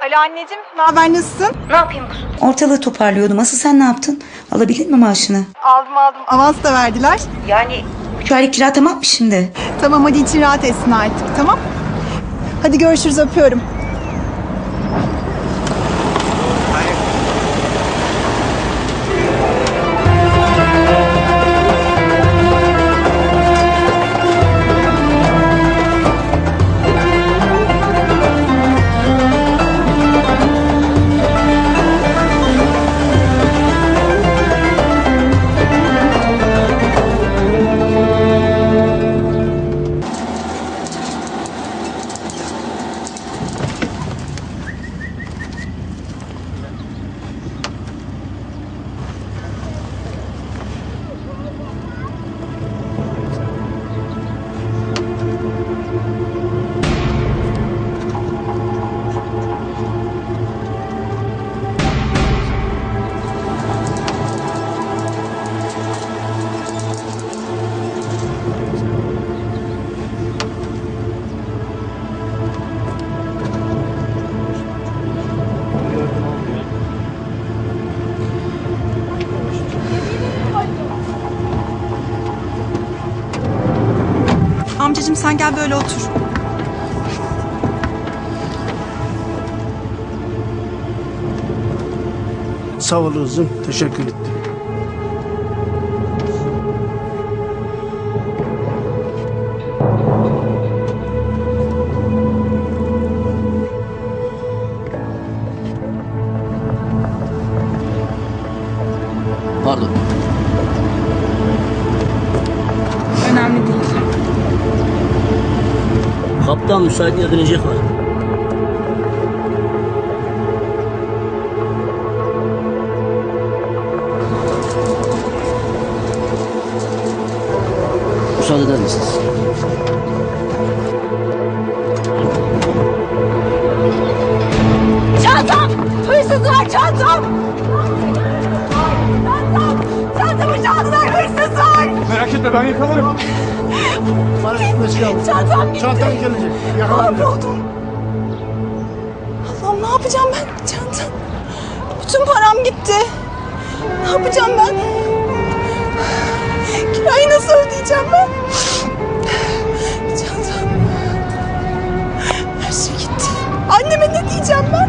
Alo anneciğim, ne haber nasılsın? Ne yapayım kuzum? Ortalığı toparlıyordum. Asıl sen ne yaptın? Alabildin mi maaşını? Aldım aldım. Avans da verdiler. Yani üç aylık kira tamam mı şimdi? Tamam hadi için rahat etsin artık tamam. Hadi görüşürüz öpüyorum. Amcacığım sen gel böyle otur. Sağ ol kızım. Teşekkür ettim. Kaptan müsait edilecek var. Müsaade eder misiniz? Çantam! Hırsızlar çantam! Çantam! Çantamı çaldılar hırsızlar! Merak etme ben yakalarım. Bana gitmesi lazım. Çantam gitti. Çantam gelecek. Mahvoldum. Allah'ım ne yapacağım ben? Çantam. Bütün param gitti. Ne yapacağım ben? Kirayı nasıl ödeyeceğim ben? Çantam. Her şey gitti. Anneme ne diyeceğim ben?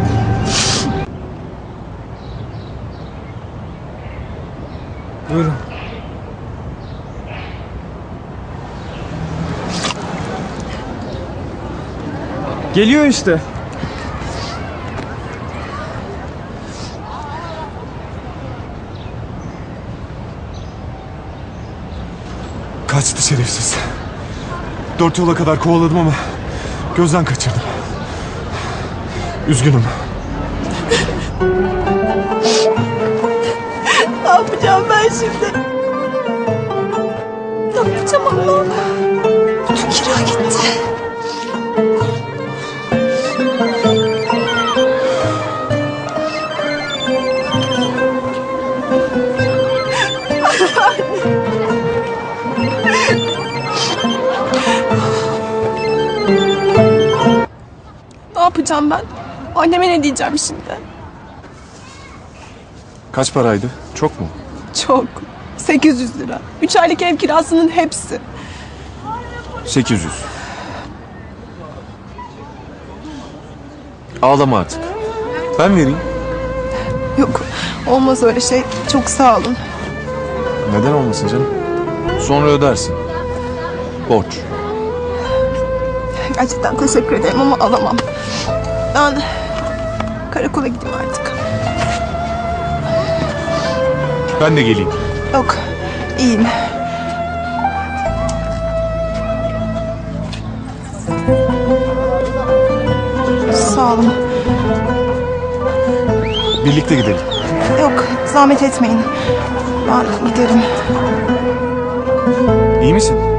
Buyurun. Geliyor işte. Kaçtı şerefsiz. Dört yola kadar kovaladım ama gözden kaçırdım. Üzgünüm. Ne yapacağım ben şimdi? Ne yapacağım Allah'ım? Bütün kira gitti. Yapacağım ben? Anneme ne diyeceğim şimdi? Kaç paraydı? Çok mu? Çok. 800 lira. 3 aylık ev kirasının hepsi. 800. Ağlama artık. Ben vereyim. Yok olmaz öyle şey. Çok sağ olun. Neden olmasın canım? Sonra ödersin. Borç. Gerçekten teşekkür ederim ama alamam. Ben karakola gideyim artık. Ben de geleyim. Yok iyiyim. Sağ olun. Birlikte gidelim. Yok zahmet etmeyin. Ben giderim. İyi misin?